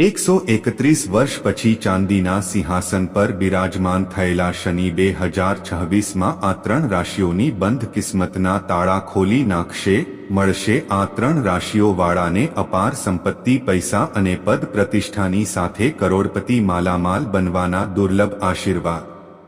એકસો એકત્રીસ વર્ષ પછી ચાંદીના સિંહાસન પર બિરાજમાન થયેલા શનિ બે હજાર છવ્વીસમાં આ ત્રણ રાશિઓની બંધ કિસ્મતના તાળા ખોલી નાખશે, મળશે આ ત્રણ રાશિઓવાળાને અપાર સંપત્તિ, પૈસા અને પદ પ્રતિષ્ઠાની સાથે કરોડપતિ માલામાલ બનવાના દુર્લભ આશીર્વાદ.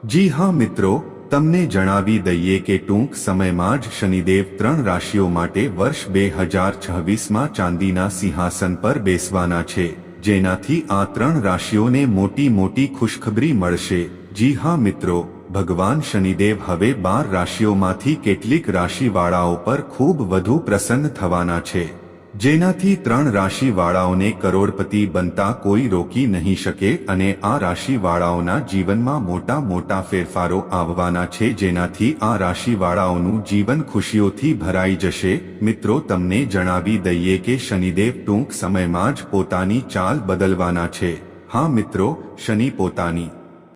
જી હા મિત્રો, તમને જણાવી દઈએ કે ટૂંક સમયમાં જ શનિદેવ ત્રણ રાશિઓ માટે વર્ષ બે હજાર છવ્વીસમાં ચાંદીના સિંહાસન પર બેસવાના છે. જેનાથી આ ત્રણ રાશિઓને મોટી મોટી ખુશખબરી મળશે. જી હા મિત્રો, ભગવાન શનિદેવ હવે બાર રાશિઓમાંથી કેટલીક રાશિવાળાઓ પર ખૂબ વધુ પ્રસન્ન થવાના છે. જેનાથી ત્રણ રાશિવાળાઓને કરોડપતિ બનતા કોઈ રોકી નહીં શકે અને આ રાશિવાળાઓના જીવનમાં મોટા મોટા ફેરફારો આવવાના છે જેનાથી આ રાશિવાળાઓનું જીવન ખુશીઓથી ભરાઈ જશે. મિત્રો, તમને જણાવી દઈએ કે શનિદેવ ટૂંક સમયમાં જ પોતાની ચાલ બદલવાના છે. હા મિત્રો, શનિ પોતાની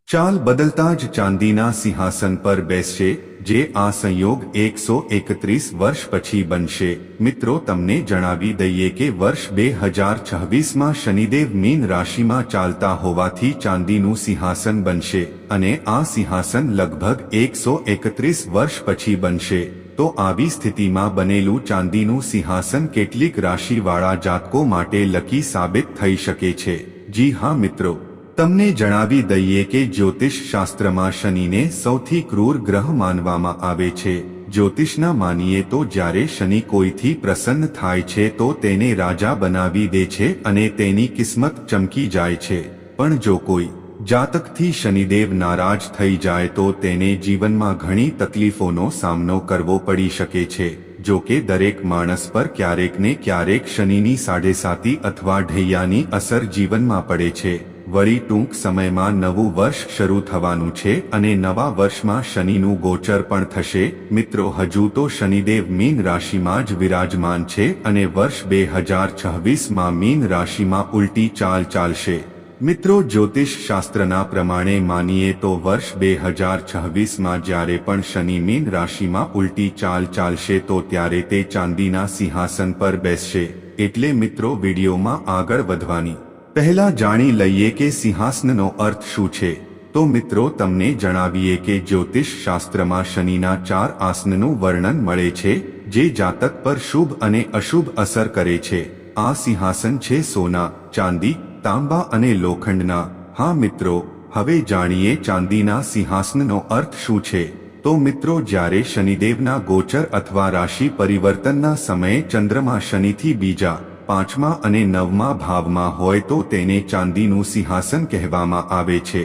ચાલ બદલતા જ ચાંદીના સિંહાસન પર બેસશે, જે આ સંયોગ એકસો એકત્રીસ વર્ષ પછી બનશે. મિત્રો, તમને જણાવી દઈએ કે વર્ષ બે હજાર છવ્વીસમાં શનિદેવ મીન રાશિમાં ચાલતા હોવાથી ચાંદીનું સિંહાસન બનશે અને આ સિંહાસન લગભગ એકસો એકત્રીસ વર્ષ પછી બનશે. તો આવી સ્થિતિમાં બનેલું ચાંદીનું સિંહાસન કેટલીક રાશિવાળા જાતકો માટે લકી સાબિત થઈ શકે છે. જી હા, મિત્રો. તમને જણાવી દઈએ કે જ્યોતિષ શાસ્ત્રમાં શનિને સૌથી ક્રૂર ગ્રહ માનવામાં આવે છે. જ્યોતિષના માનીએ તો જ્યારે શનિ કોઈથી પ્રસન્ન થાય છે તો તેને રાજા બનાવી દે છે અને તેની કિસ્મત ચમકી જાય છે. પણ જો કોઈ જાતકથી શનિદેવ નારાજ થઈ જાય તો તેને જીવનમાં ઘણી તકલીફોનો સામનો કરવો પડી શકે છે. જો કે દરેક માણસ પર ક્યારેક ને ક્યારેક શનિની સાડેસાતી અથવા ઢૈયાની અસર જીવનમાં પડે છે. વળી ટૂંક સમયમાં નવું વર્ષ શરૂ થવાનું છે અને નવા વર્ષમાં શનિનું ગોચર પણ થશે. મિત્રો, હજુ તો શનિદેવ મીન રાશિમાં જ વિરાજમાન છે અને વર્ષ બે હજાર છવ્વીસમાં મીન રાશિમાં ઉલટી ચાલ ચાલશે. મિત્રો, જ્યોતિષ શાસ્ત્રના પ્રમાણે માનીએ તો વર્ષ બે હજાર છવ્વીસમાં જ્યારે પણ શનિ મીન રાશિમાં ઉલટી ચાલ ચાલશે તો ત્યારે તે ચાંદીના સિંહાસન પર બેસશે. એટલે મિત્રો, વિડીયોમાં આગળ વધવાની પહેલા જાણી લઈએ કે સિંહાસનનો અર્થ શું છે. તો મિત્રો, તમને જણાવીએ કે જ્યોતિષ શાસ્ત્રમાં શનિના ચાર આસનનું વર્ણન મળે છે, જે જાતક પર શુભ અને અશુભ અસર કરે છે. આ સિંહાસન છે સોના, ચાંદી, તાંબા અને લોખંડના. હા મિત્રો, હવે જાણીએ ચાંદીના સિંહાસનનો અર્થ શું છે. તો મિત્રો, જ્યારે શનિદેવના ગોચર અથવા રાશિ પરિવર્તનના સમયે ચંદ્રમાં શનિથી બીજા પાંચમા અને નવમા ભાવમાં હોય તો તેને ચાંદીનું સિંહાસન કહેવામાં આવે છે.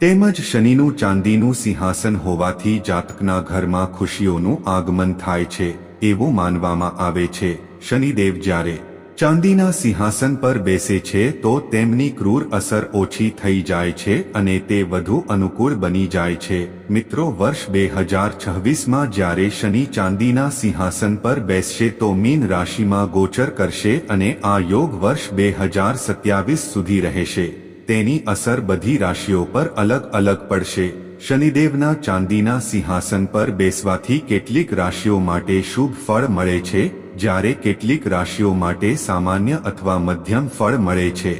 તેમજ શનિનું ચાંદીનું સિંહાસન હોવાથી જાતકના ઘરમાં ખુશીઓનું આગમન થાય છે, એવું માનવામાં આવે છે, શનિદેવ જ્યારે ચાંદીના સિંહાસન પર બેસે છે તો તેમની ક્રૂર અસર ઓછી થઈ જાય છે અને તે વધુ અનુકૂળ બની જાય છે. મિત્રો, વર્ષ બે હજાર છવ્વીસમાં જ્યારે શનિ ચાંદીના સિંહાસન પર બેસશે તો મીન રાશિમાં ગોચર કરશે અને આ યોગ વર્ષ બે હજાર સત્યાવીસ સુધી રહેશે. તેની અસર બધી રાશિઓ પર અલગ અલગ પડશે. શનિદેવના ચાંદીના સિંહાસન પર બેસવાથી કેટલીક રાશિઓ માટે શુભ ફળ મળે છે. જ્યારે કેટલીક રાશિઓ માટે સામાન્ય અથવા મધ્યમ ફળ મળે છે.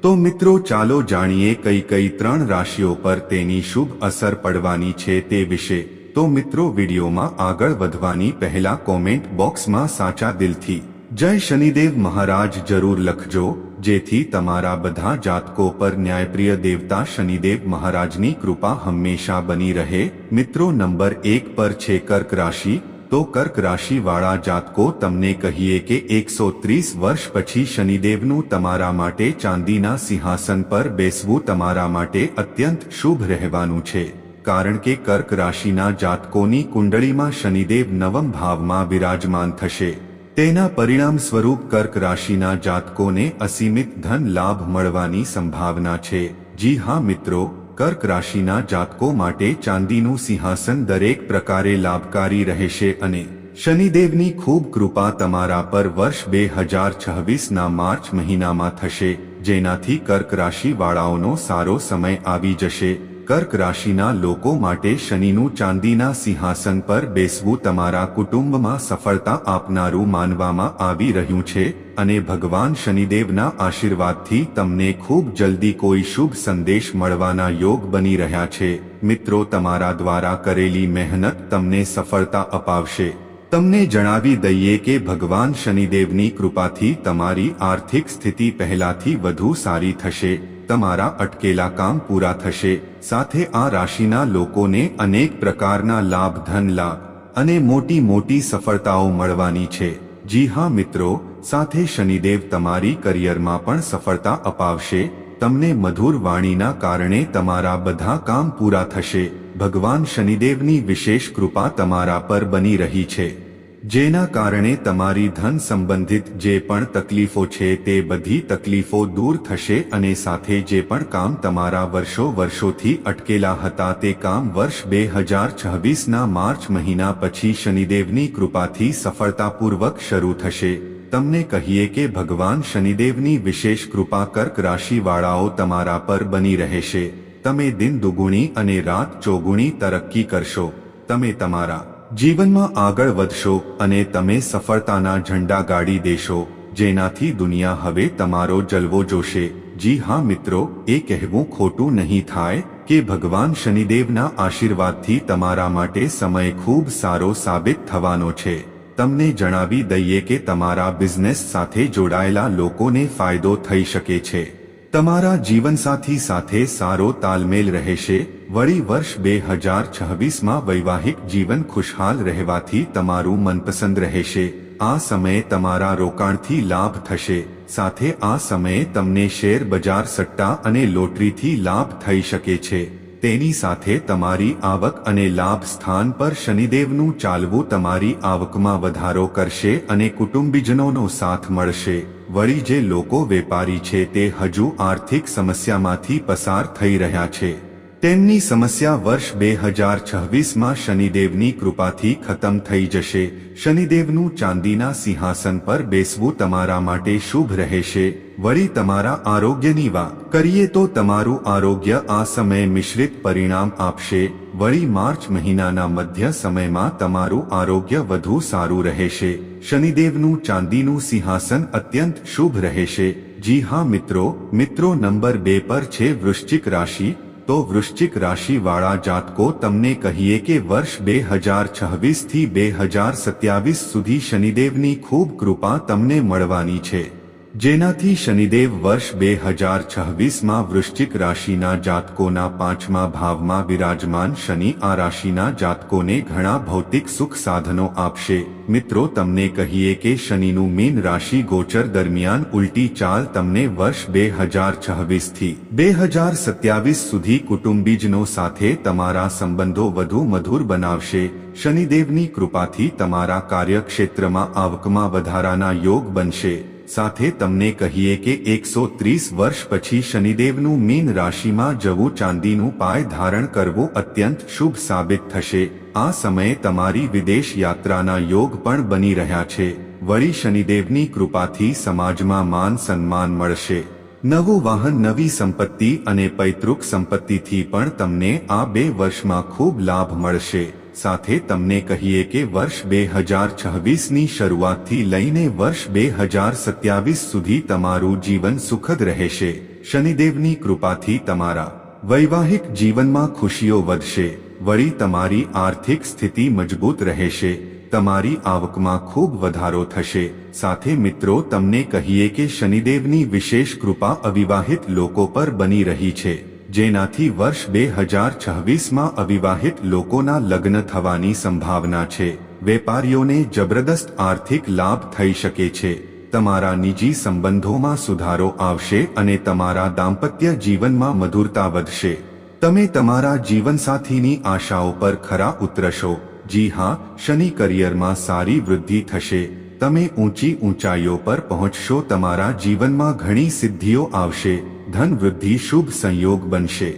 તો મિત્રો, ચાલો જાણીએ કઈ કઈ ત્રણ રાશિઓ પર તેની શુભ અસર પડવાની છે તે વિશે. તો મિત્રો, વિડીયોમાં આગળ વધવાની પહેલા કોમેન્ટ બોક્સમાં સાચા દિલથી. જય શનિદેવ મહારાજ, જરૂર લખજો. જેથી તમારા બધા જાતકો પર ન્યાયપ્રિય દેવતા શનિદેવ મહારાજની કૃપા હંમેશા બની રહે. મિત્રો, નંબર એક પર છે કર્ક રાશિ. તો કર્ક રાશિવાળા જાતકો તમને કહીએ કે એકસો ત્રીસ વર્ષ પછી શનિદેવનું તમારા માટે ચાંદીના સિંહાસન પર બેસવું તમારા માટે અત્યંત શુભ રહેવાનું છે. કારણ કે કર્ક રાશિના જાતકોની કુંડળીમાં શનિદેવ નવમ ભાવમાં વિરાજમાન થશે. તેના પરિણામ સ્વરૂપ કર્ક રાશિના જાતકોને અસીમિત ધન લાભ મળવાની સંભાવના છે. જી હા મિત્રો. કર્ક રાશિના જાતકો માટે ચાંદીનું સિંહાસન દરેક પ્રકારે લાભકારી રહેશે અને શનિદેવની ખૂબ કૃપા તમારા પર વર્ષ બે હજાર છવ્વીસના માર્ચ મહિનામાં થશે, જેનાથી કર્ક રાશિવાળાઓનો સારો સમય આવી જશે. કર્ક રાશિના લોકો માટે શનિનું ચાંદીના સિંહાસન પર બેસવું તમારા કુટુંબમાં સફળતા આપનારું માનવામાં આવી રહ્યું છે અને ભગવાન શનિદેવના આશીર્વાદથી તમને ખૂબ જલ્દી કોઈ શુભ સંદેશ મળવાના યોગ બની રહ્યા છે. મિત્રો, તમારા દ્વારા કરેલી મહેનત તમને સફળતા અપાવશે. તમને જણાવી દઈએ કે ભગવાન શનિદેવની કૃપાથી તમારી આર્થિક સ્થિતિ પહેલાથી વધુ સારી થશે. તમારા અટકેલા કામ પૂરા થશે. સાથે આ રાશિના લોકોને અનેક પ્રકારના લાભ, ધન, લાભ અને મોટી મોટી સફળતાઓ મળવાની છે. જી હા મિત્રો, સાથે શનિદેવ તમારી કરિયરમાં પણ સફળતા અપાવશે. તમને મધુર વાણીના કારણે તમારા બધા કામ પૂરા થશે. ભગવાન શનિદેવની વિશેષ કૃપા તમારા પર બની રહી છે. જેના કારણે તમારી ધન સંબંધિત જે પણ તકલીફો છે તે બધી તકલીફો દૂર થશે અને સાથે જે પણ કામ તમારા વર્ષો વર્ષોથી અટકેલા હતા તે કામ વર્ષ બે હજાર છવ્વીસના માર્ચ મહિના પછી શનિદેવની કૃપાથી સફળતાપૂર્વક શરૂ થશે. તમને કહીએ કે ભગવાન શનિદેવની વિશેષ કૃપા કર્ક રાશિવાળાઓ તમારા પર બની રહેશે. તમે દિન દુગુણી અને રાત ચોગુણી તરક્કી કરશો. તમે તમારા જીવનમાં આગળ વધશો અને તમે સફળતાના ઝંડા ગાડી દેશો, જેનાથી દુનિયા હવે તમારો જલવો જોશે. જી હા મિત્રો, એ કહેવું ખોટું નહીં થાય કે ભગવાન શનિદેવના આશીર્વાદથી તમારા માટે સમય ખૂબ સારો સાબિત થવાનો છે. તમને જણાવી દઈએ કે તમારા બિઝનેસ સાથે જોડાયેલા લોકોને ફાયદો થઈ શકે છે. તમારા જીવનસાથી સાથે સારો તાલમેલ રહેશે. વળી વર્ષ બે હજાર છવ્વીસમાં વૈવાહિક જીવન ખુશહાલ રહેવાથી તમારું મનપસંદ રહેશે. આ સમયે તમારા રોકાણથી લાભ થશે. સાથે આ સમયે તમને શેર બજાર સટ્ટા અને લોટરીથી લાભ થઈ શકે છે. તેની સાથે તમારી આવક અને લાભ સ્થાન પર શનિદેવનું ચાલવું તમારી આવકમાં વધારો કરશે અને કુટુંબીજનોનો સાથ મળશે. વળી જે લોકો વેપારી છે તે હજુ આર્થિક સમસ્યામાંથી પસાર થઈ રહ્યા છે. તેમની સમસ્યા વર્ષ બે હજાર છવ્વીસમાં શનિદેવની કૃપાથી ખતમ થઈ જશે. શનિદેવનું ચાંદીના સિંહાસન પર બેસવું તમારા માટે શુભ રહેશે. વળી તમારા આરોગ્યની વાત કરીએ તો તમારું આરોગ્ય આ સમયે મિશ્રિત પરિણામ આપશે. વળી માર્ચ મહિનાના મધ્ય સમયમાં તમારું આરોગ્ય વધુ સારું રહેશે. શનિદેવનું ચાંદીનું સિંહાસન અત્યંત શુભ રહેશે. જી હા મિત્રો મિત્રો નંબર બે પર છે વૃશ્ચિક રાશિ. તો વૃશ્ચિક રાશિવાળા જાતકો તમને કહીએ કે વર્ષ બે હજાર છવ્વીસથી બે હજાર સત્યાવીસ સુધી શનિદેવની ખૂબ કૃપા તમને મળવાની છે. જેનાથી શનિદેવ વર્ષ બે હજાર છવ્વીસમાં વૃશ્ચિક રાશિના જાતકોના પાંચમા ભાવમાં વિરાજમાન શનિ આ રાશિના જાતકોને ઘણા ભૌતિક સુખ સાધનો આપશે. મિત્રો, તમને કહીએ કે શનિનું મીન રાશિ ગોચર દરમિયાન ઉલટી ચાલ તમને વર્ષ બે હજાર છવ્વીસથી બે હજાર સત્યાવીસ સુધી કુટુંબીજનો સાથે તમારા સંબંધો વધુ મધુર બનાવશે. શનિદેવની કૃપાથી તમારા કાર્યક્ષેત્રમાં આવકમાં વધારાના યોગ બનશે. સાથે તમને કહીએ કે એકસો ત્રીસ વર્ષ પછી શનિદેવનું મીન રાશિમાં જવું ચાંદીનું પાય ધારણ કરવું અત્યંત શુભ સાબિત થશે. આ સમયે તમારી વિદેશ યાત્રાના યોગ પણ બની રહ્યા છે. વળી શનિદેવની કૃપાથી સમાજમાં માન સન્માન મળશે. નવું વાહન, નવી સંપત્તિ અને પૈતૃક સંપત્તિથી પણ તમને આ બે વર્ષમાં ખૂબ લાભ મળશે. સાથે તમને કહીએ કે વર્ષ બે હજાર છવ્વીસની શરૂઆતથી લઈને વર્ષ બે હજાર સત્યાવીસ સુધી તમારું જીવન સુખદ રહેશે. શનિદેવની કૃપાથી તમારા વૈવાહિક જીવનમાં ખુશીઓ વધશે. વળી તમારી આર્થિક સ્થિતિ મજબૂત રહેશે. તમારી આવકમાં ખૂબ વધારો થશે. સાથે મિત્રો, તમને કહીએ કે શનિદેવની વિશેષ કૃપા અવિવાહિત લોકો પર બની રહી છે. જેનાથી વર્ષ બે હજાર છવ્વીસમાં અવિવાહિત લોકોના લગ્ન થવાની સંભાવના છે. વેપારીઓને જબરદસ્ત આર્થિક લાભ થઈ શકે છે. તમારા નિજી સંબંધોમાં સુધારો આવશે અને તમારા દાંપત્ય જીવનમાં મધુરતા વધશે. તમે તમારા જીવનસાથીની આશાઓ પર ખરા ઉતરશો. જી હા, શનિ કરિયરમાં સારી વૃદ્ધિ થશે. તમે ઊંચી ઊંચાઈઓ પર પહોંચશો, તમારા જીવનમાં ઘણી સિદ્ધિઓ આવશે. ધન વૃદ્ધિ શુભ સંયોગ બનશે.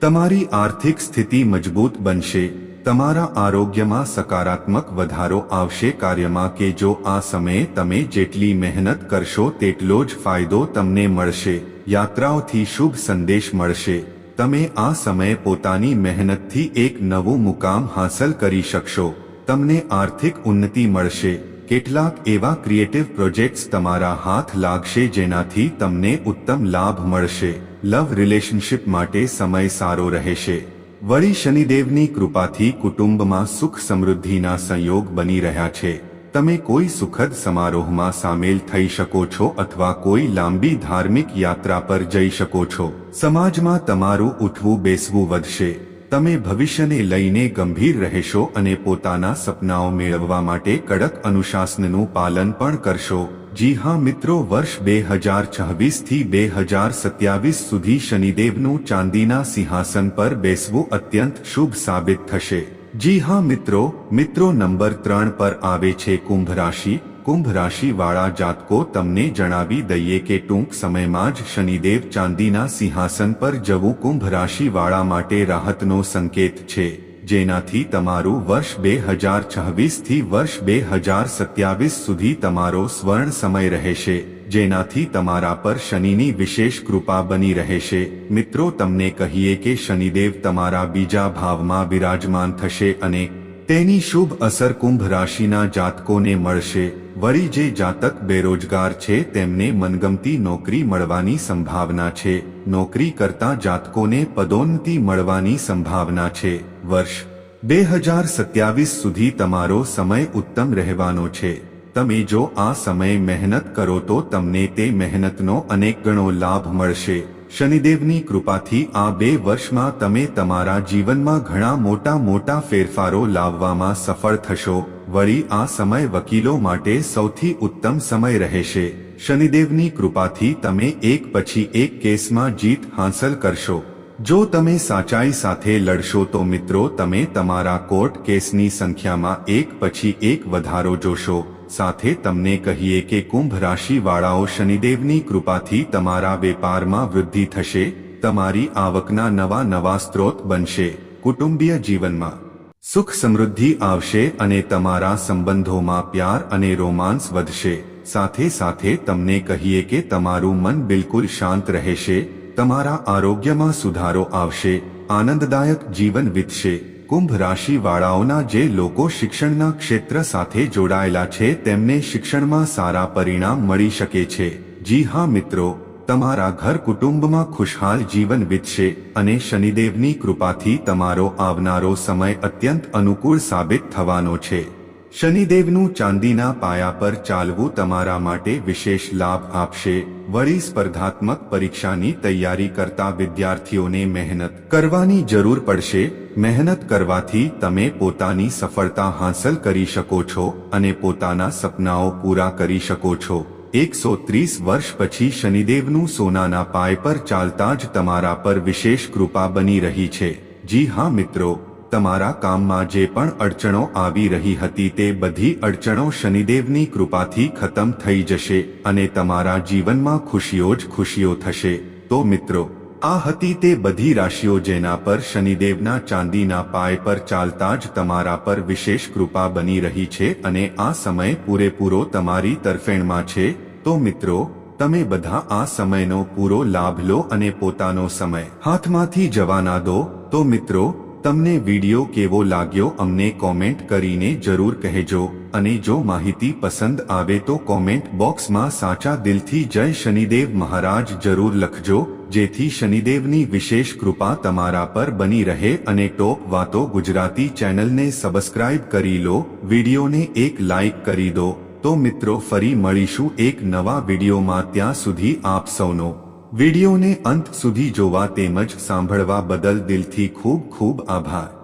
તમારી આર્થિક સ્થિતિ મજબૂત બનશે. તમારા આરોગ્યમાં સકારાત્મક વધારો આવશે. કાર્યમાં કે જો આ સમયે તમે જેટલી મહેનત કરશો તેટલો જ ફાયદો તમને મળશે. યાત્રાઓથી શુભ સંદેશ મળશે. તમે આ સમયે પોતાની મહેનતથી એક નવું મુકામ હાંસલ કરી શકશો. તમને આર્થિક ઉન્નતિ મળશે. કેટલાક એવા ક્રિએટિવ પ્રોજેક્ટ્સ તમારા હાથ લાગશે જેનાથી તમને ઉત્તમ લાભ મળશે. લવ રિલેશનશિપ માટે સમય સારો રહેશે. વળી શનિદેવની કૃપાથી કુટુંબમાં સુખ સમૃદ્ધિના સંયોગ બની રહ્યા છે. તમે કોઈ સુખદ સમારોહમાં સામેલ થઈ શકો છો અથવા કોઈ લાંબી ધાર્મિક યાત્રા પર જઈ શકો છો. સમાજમાં તમારું ઉઠવું બેસવું વધશે. તમે ભવિષ્યને લઈને ગંભીર રહેશો અને પોતાના સપનાઓ મેળવવા માટે કડક અનુશાસનનું પાલન પણ કરશો. જી હા મિત્રો, વર્ષ બે હજાર છવ્વીસથી બે હજાર સત્યાવીસ સુધી શનિદેવનું ચાંદીના સિંહાસન પર બેસવું અત્યંત શુભ સાબિત થશે. જી હા મિત્રો મિત્રો નંબર ત્રણ પર આવે છે કુંભ રાશિ. કુંભ રાશિ વાળા જાતકો તમને જણાવી દઈએ કે ટૂંક સમયમાં જ શનિદેવ ચાંદીના સિંહાસન પર જવું કુંભ રાશિ વાળા માટે રાહતનો સંકેત છે, જેનાથી તમારું વર્ષ બે હજાર છવ્વીસથી વર્ષ બે હજાર સત્યાવીસ સુધી તમારો સ્વર્ણ સમય રહેશે, જેનાથી તમારા પર શનિની વિશેષ કૃપા બની રહેશે. મિત્રો, તમને કહીએ કે શનિદેવ તમારા બીજા ભાવમાં બિરાજમાન થશે અને તેની શુભ અસર કુંભ રાશિના જાતકોને મળશે. વળી જે જાતક બેરોજગાર છે, તેમને મનગમતી નોકરી મળવાની સંભાવના છે. નોકરી કરતા જાતકોને પદોન્નતિ મળવાની સંભાવના છે. વર્ષ બે હજાર સત્યાવીસ સુધી તમારો સમય ઉત્તમ રહેવાનો છે. તમે જો આ સમય મહેનત કરો તો તમને તે મહેનતનો અનેક ગણો લાભ મળશે. શનિદેવની કૃપાથી આ બે વર્ષમાં તમે તમારા જીવનમાં ઘણા મોટા મોટા ફેરફારો લાવવામાં સફળ થશો. વળી આ સમય વકીલો માટે સૌથી ઉત્તમ સમય રહેશે. શનિદેવની કૃપાથી તમે એક પછી એક કેસમાં જીત હાંસલ કરશો. જો તમે સાચાઈ સાથે લડશો તો મિત્રો તમે તમારા કોર્ટ કેસની સંખ્યામાં એક પછી એક વધારો જોશો. સાથે તમને કહીએ કે કુંભ રાશિવાળાઓ શનિદેવની કૃપાથી તમારા વેપારમાં વૃદ્ધિ થશે. તમારી આવકના નવા નવા સ્ત્રોત બનશે. કુટુંબીય જીવનમાં સુખ સમૃદ્ધિ આવશે અને તમારા સંબંધોમાં પ્યાર અને રોમાન્સ વધશે. સાથે સાથે તમને કહીએ કે તમારું મન બિલકુલ શાંત રહેશે, તમારા આરોગ્યમાં સુધારો આવશે, આનંદદાયક જીવન વીતશે. કુંભ રાશિ વાળાઓના જે લોકો શિક્ષણના ક્ષેત્ર સાથે જોડાયેલા છે તેમને શિક્ષણમાં સારા પરિણામ મળી શકે છે. જી હા મિત્રો તમારા ઘર કુટુંબમાં ખુશહાલ જીવન વીતશે અને શનિદેવની કૃપાથી તમારો આવનારો સમય અત્યંત અનુકૂળ સાબિત થવાનો છે. શનિદેવનું ચાંદીના પાયા પર ચાલવું તમારા માટે વિશેષ લાભ આપશે. વળી સ્પર્ધાત્મક પરીક્ષાની તૈયારી કરતા વિદ્યાર્થીઓને મહેનત કરવાની જરૂર પડશે. મહેનત કરવાથી તમે પોતાની સફળતા હાંસલ કરી શકો છો અને પોતાના સપનાઓ પૂરા કરી શકો છો. એકસો ત્રીસ વર્ષ પછી શનિદેવનું સોનાના પાય પર ચાલતા જ તમારા પર વિશેષ કૃપા બની રહી છે. જી હા મિત્રો, તમારા કામમાં જે પણ અડચણો આવી રહી હતી તે બધી અડચણો શનિદેવની કૃપાથી ખતમ થઈ જશે અને તમારા જીવનમાં ખુશીઓ જ ખુશીઓ થશે. તો મિત્રો આ હતી તે બધી રાશિઓ જેના પર શનિદેવના ચાંદીના પાય પર ચાલતા જ તમારા પર વિશેષ કૃપા બની રહી છે અને આ સમય પૂરેપૂરો તમારી તરફેણમાં છે. તો મિત્રો, તમે બધા આ સમયનો પૂરો લાભ લો અને પોતાનો સમય હાથમાંથી જવા ના દો. તો મિત્રો, તમને વિડિયો કેવો લાગ્યો અમને કોમેન્ટ કરીને જરૂર કહેજો અને જો માહિતી પસંદ આવે તો કોમેન્ટ બોક્સમાં સાચા દિલથી જય શનિદેવ મહારાજ જરૂર લખજો. જેથી શનિદેવની વિશેષ કૃપા તમારા પર બની રહે અને ટોપ વાતો ગુજરાતી ચેનલને સબસ્ક્રાઇબ કરી લો, વિડીયોને એક લાઇક કરી દો. તો મિત્રો ફરી મળીશું એક નવા વિડીયોમાં ત્યાં સુધી આપ સૌનો. વિડીયોને અંત સુધી જોવા તેમજ સાંભળવા બદલ દિલથી ખૂબ ખૂબ આભાર.